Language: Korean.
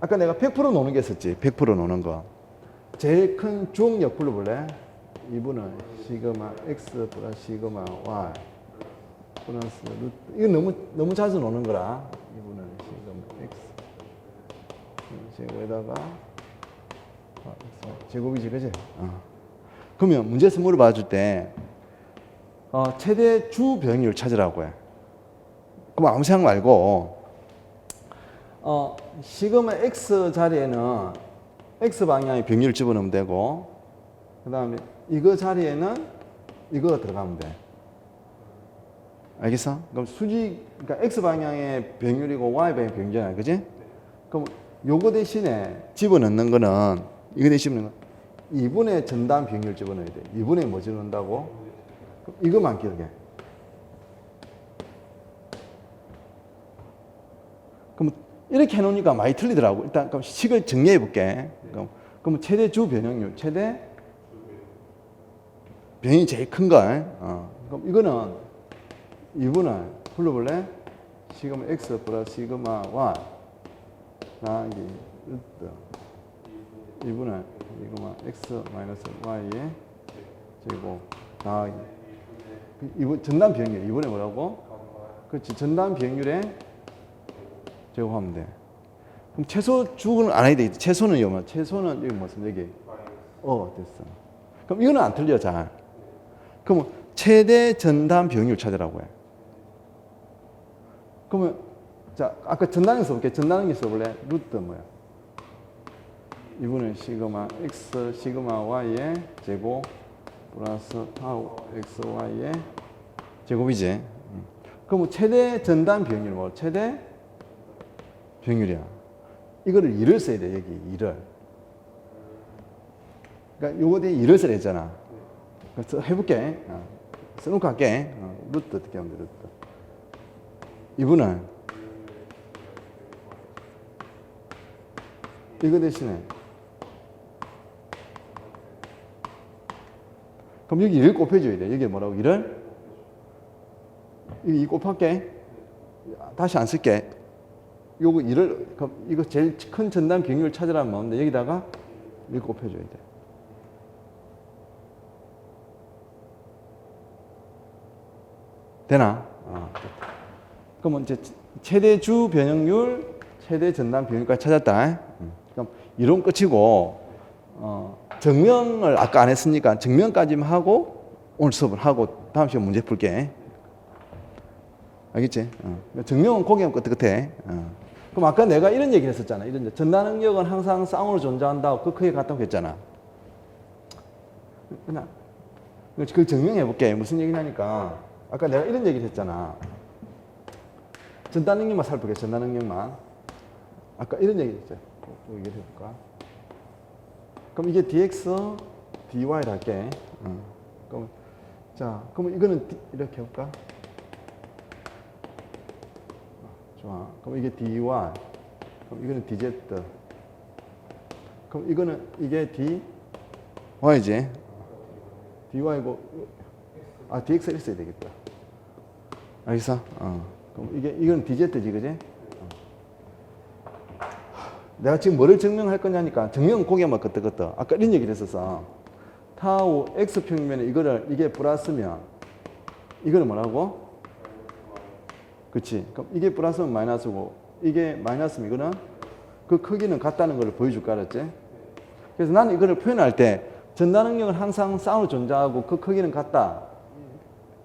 아까 내가 100% 노는 게 있었지. 100% 노는 거. 제일 큰 중력 불러볼래? 이분은 시그마 x 플러스 시그마 y 플러스 루트. 이거 너무 너무 자주 노는 거라. 이분은 시그마 x 제곱에다가 아, 제곱이지 그지? 어. 그러면 문제에서 물어봐 줄때 어, 최대 주 병률 찾으라고 해. 그럼 아무 생각 말고 어, 시그마 x 자리에는 x 방향의 병률 집어넣으면 되고 그 다음에 이거 자리에는 이거가 들어가면 돼. 알겠어? 그럼 수직, 그러니까 x 방향의 병률이고 y 방향의 병률이야, 그지? 그럼 요거 대신에 집어넣는 거는 이거 대신에 는 2분의 전담 병률 집어넣어야 돼. 2분의 뭐 집어넣는다고? 이것만 기억해. 그럼 이렇게 해놓으니까 많이 틀리더라고. 일단 그럼 식을 정리해 볼게. 그럼, 그럼 최대 주 변형률, 최대 변이 제일 큰 거. 어. 그럼 이거는 이분을 불러볼래? 시그마 x 플러스 시그마 y 나기 루트 이분을 시그마 x 마이너스 y의 제곱 나기 이분 전담 비행률 이분에 뭐라고? 그렇지 전담 비행률에 제곱하면 돼. 그럼 최소 주는 안 해야 돼. 최소는요, 뭐 최소는 여기 무슨 여기 어 됐어. 그럼 이거는 안 틀려 잘. 그러면 최대 전담 비용률 찾으라고 해. 그러면 자 아까 전단에서 볼게. 전단에 써볼래? 루트 뭐야? 이분은 시그마 x 시그마 y의 제곱 플러스 타우 x y의 제곱이지. 음. 그러면 최대 전담 비용률 뭐? 최대 비용률이야. 이거를 2를 써야 돼 여기 2를. 그러니까 요거 대해 2를 써야 되잖아. 그래서 해볼게. 어. 써놓고 할게. 어. 루트 어떻게 하면 돼 루트. 이분은 이거 대신에 그럼 여기 1을 곱해줘야 돼. 여기 뭐라고 1을? 여기 2 곱할게. 다시 안 쓸게. 요거 1을 그럼 이거 제일 큰 전담 비율 찾으라면 뭐인데 여기다가 1 곱해줘야 돼. 되나? 어. 그러면 이제 최대 주 변형률, 최대 전담 비율까지 찾았다. 음. 그럼 이론 끝이고 어, 정명을 아까 안 했으니까 정명까지만 하고 오늘 수업을 하고 다음 시간 문제 풀게. 알겠지? 어. 정명은 고개만 끄떡끄떡해. 어. 그럼 아까 내가 이런 얘기를 했었잖아. 이런 전단 능력은 항상 쌍으로 존재한다고 그 크게 같다고 했잖아. 그냥 그걸 정명해 볼게. 무슨 얘기냐니까 아까 내가 이런 얘기를 했잖아. 전단 능력만 살펴볼게. 전단 능력만. 아까 이런 얘기 했죠. 또 얘기를 해볼까? 그럼 이게 dx, dy를 할게. 어. 그럼 자, 그럼 이거는 이렇게 해볼까? 좋아. 그럼 이게 dy. 그럼 이거는 dz. 그럼 이거는 이게 dy, y지. dy고 아 dx를 써야 되겠다. 알겠어? 어. 그럼 이게 이건 dz지, 그지? 내가 지금 뭐를 증명할 거냐니까 증명 고개만 끄떡끄떡 아까 이런 얘기를 했었어 타우 x 평면에 이거를 이게 플러스면 이거는 뭐라고? 그치 그럼 이게 플러스면 마이너스고 이게 마이너스면 이거는 그 크기는 같다는 걸 보여줄까 알았지? 그래서 나는 이거를 표현할 때 전단 능력은 항상 쌍으로 존재하고 그 크기는 같다